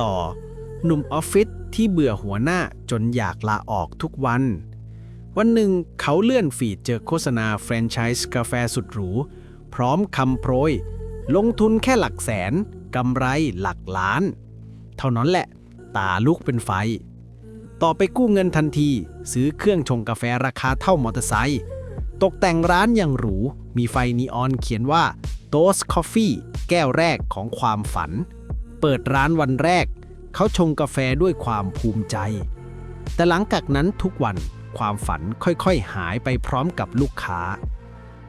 ต่อ หนุ่มออฟฟิศที่เบื่อหัวหน้าจนอยากลาออกทุกวัน วันหนึ่งเขาเลื่อนฟีดเจอโฆษณาแฟรนไชส์กาแฟสุดหรู พร้อมคำโปรย ลงทุนแค่หลักแสนกำไรหลักล้าน เท่านั้นแหละ ตาลุกเป็นไฟ ต่อไปกู้เงินทันที ซื้อเครื่องชงกาแฟราคาเท่ามอเตอร์ไซค์ตกแต่งร้านอย่างหรู มีไฟนีออนเขียนว่า Toast Coffee แก้วแรกของความฝัน เปิดร้านวันแรก เขาชงกาแฟด้วยความภูมิใจ แต่หลังจากนั้นทุกวันความฝันค่อยๆหายไปพร้อมกับลูกค้า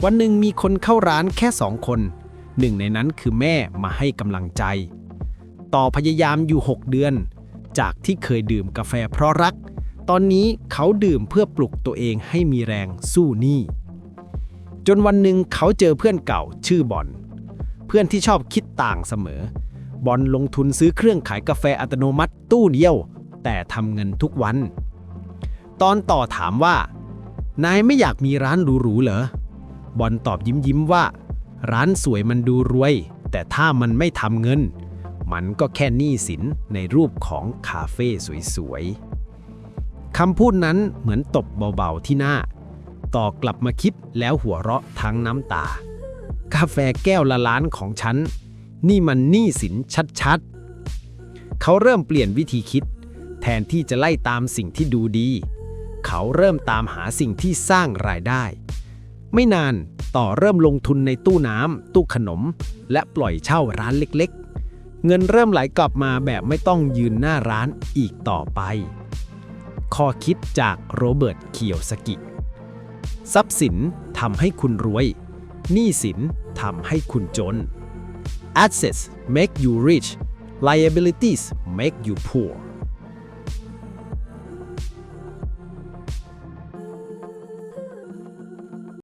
วันหนึ่งมีคนเข้าร้านแค่สองคน หนึ่งในนั้นคือแม่มาให้กำลังใจ ต่อพยายามอยู่ 6 เดือน จากที่เคยดื่มกาแฟเพราะรัก ตอนนี้เขาดื่มเพื่อปลุกตัวเองให้มีแรงสู้หนี้ จนวันหนึ่งเขาเจอเพื่อนเก่าชื่อบอลเพื่อนที่ชอบคิดต่างเสมอ บอลลงทุนซื้อเครื่องขายกาแฟอัตโนมัติตู้เดียว แต่ทำเงินทุกวัน ตอนต่อถามว่า นายไม่อยากมีร้านหรูๆเหรอ บอลตอบยิ้มยิ้มว่า ร้านสวยมันดูรวย แต่ถ้ามันไม่ทำเงิน มันก็แค่หนี้สินในรูปของคาเฟ่สวยๆคำพูดนั้นเหมือนตบเบาๆที่หน้า ต่อกลับมาคิดแล้วหัวเราะทั้งน้ำตา กาแฟแก้วละล้านของฉัน นี่มันหนี้สินชัดๆ เขาเริ่มเปลี่ยนวิธีคิด แทนที่จะไล่ตามสิ่งที่ดูดี เขาเริ่มตามหาสิ่งที่สร้างรายได้ ไม่นานต่อเริ่มลงทุนในตู้น้ำตู้ขนม และปล่อยเช่าร้านเล็กๆ เงินเริ่มไหลกลับมาแบบไม่ต้องยืนหน้าร้านอีกต่อไป ข้อคิดจากโรเบิร์ตเคียวสกิ ทรัพย์สินทำให้คุณรวย หนี้สินทำให้คุณจน Assets make you rich. Liabilities make you poor